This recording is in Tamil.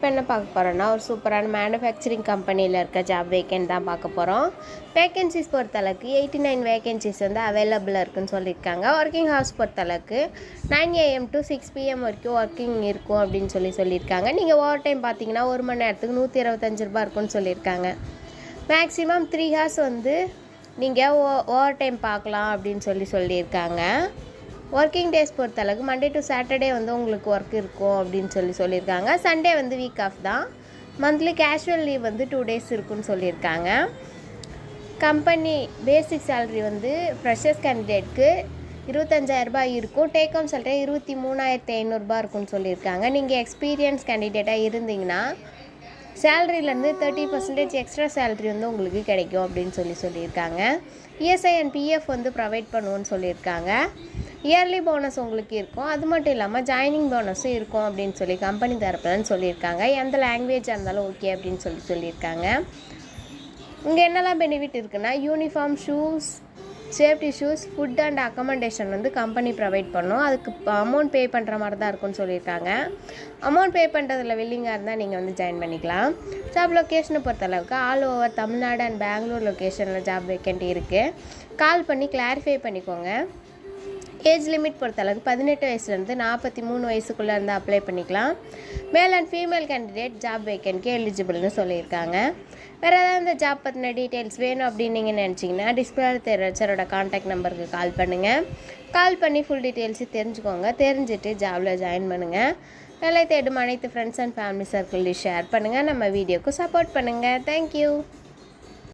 இப்போ என்ன பார்க்க போகிறோன்னா ஒரு சூப்பரான மேனுஃபேக்சரிங் கம்பெனியில் இருக்க ஜாப் வேக்கன்ட் தான் பார்க்க போகிறோம் வேகன்சிஸ் பொறுத்தளவுக்கு எயிட்டி நைன் வேகன்சிஸ் வந்து அவைலபிளாக இருக்குன்னு சொல்லியிருக்காங்க. ஒர்க்கிங் ஹவர்ஸ் பொறுத்தளவுக்கு nine AM to six PM வரைக்கும் ஒர்க்கிங் இருக்கும் அப்படின்னு சொல்லி சொல்லியிருக்காங்க. நீங்கள் ஓவர் டைம் பார்த்தீங்கன்னா ஒரு மணி நேரத்துக்கு நூற்றி இருபத்தஞ்சு ரூபா இருக்கும்னு சொல்லியிருக்காங்க. மேக்ஸிமம் த்ரீ ஹார்ஸ் வந்து நீங்கள் ஓ ஓவர் டைம் பார்க்கலாம் அப்படின்னு சொல்லி சொல்லியிருக்காங்க. ஒர்க்கிங் டேஸ் பொறுத்தளவுக்கு மண்டே டு சாட்டர்டே வந்து உங்களுக்கு ஒர்க் இருக்கும் அப்படின்னு சொல்லி சொல்லியிருக்காங்க. சண்டே வந்து வீக் ஆஃப் தான். மந்த்லி கேஷுவல் லீவ் வந்து டூ டேஸ் இருக்குன்னு சொல்லியிருக்காங்க. கம்பெனி பேசிக் சேலரி வந்து ஃப்ரெஷர்ஸ் கேண்டிடேட்க்கு இருபத்தஞ்சாயிரரூபா இருக்கும். டேக் ஹோம் சேலரி இருபத்தி மூணாயிரத்தி ஐநூறுரூபா இருக்குன்னு சொல்லியிருக்காங்க. நீங்கள் எக்ஸ்பீரியன்ஸ் கேண்டிடேட்டாக இருந்தீங்கன்னா சேலரியிலேருந்து தேர்ட்டி பர்சன்டேஜ் எக்ஸ்ட்ரா சேலரி வந்து உங்களுக்கு கிடைக்கும் அப்படின்னு சொல்லி சொல்லியிருக்காங்க. இஎஸ்ஐ அண்ட் பிஎஃப் வந்து ப்ரொவைட் பண்ணுவோன்னு சொல்லியிருக்காங்க. இயர்லி போனஸ் உங்களுக்கு இருக்கும். அது மட்டும் இல்லாமல் ஜாயினிங் போனஸும் இருக்கும் அப்படின்னு சொல்லி கம்பெனி தரப்புலன்னு சொல்லியிருக்காங்க. எந்த லாங்குவேஜாக இருந்தாலும் ஓகே அப்படின்னு சொல்லி சொல்லியிருக்காங்க. இங்கே என்னெல்லாம் பெனிஃபிட் இருக்குன்னா uniform shoes safety shoes food and accommodation வந்து கம்பெனி ப்ரொவைட் பண்ணும். அதுக்கு அமௌண்ட் பே பண்ணுற மாதிரி தான் இருக்கும்னு சொல்லியிருக்காங்க. அமௌண்ட் பே பண்ணுறதுல வில்லிங்காக இருந்தால் நீங்கள் வந்து ஜாயின் பண்ணிக்கலாம். ஜாப் லொக்கேஷனை பொறுத்தளவுக்கு all over Tamil Nadu and Bangalore லொக்கேஷனில் ஜாப் வேக்கண்ட் இருக்குது கால் பண்ணி கிளாரிஃபை பண்ணிக்கோங்க. ஏஜ் லிமிட் பொறுத்தளவுக்கு பதினெட்டு வயசுலேருந்து நாற்பத்தி மூணு வயசுக்குள்ளே இருந்து அப்ளை பண்ணிக்கலாம். Male and female candidate job வேக்கன்ட்க்கு எலிஜிபிள்னு சொல்லியிருக்காங்க. வேறு ஏதாவது இந்த ஜாப் பற்றின டீட்டெயில்ஸ் வேணும் அப்படின்னு நீங்கள் நினச்சிங்கன்னா டிஸ்பிளே தெரிவிச்சரோட காண்டாக்ட் நம்பருக்கு கால் பண்ணுங்கள் கால் பண்ணி ஃபுல் டீட்டெயில்ஸு தெரிஞ்சுக்கோங்க. தெரிஞ்சுட்டு ஜாபில் ஜாயின் பண்ணுங்கள் வேலை தேடும் அனைத்து ஃப்ரெண்ட்ஸ் அண்ட் ஃபேமிலி சர்க்கிள்லையும் ஷேர் பண்ணுங்கள் நம்ம வீடியோக்கு சப்போர்ட் பண்ணுங்கள் தேங்க்யூ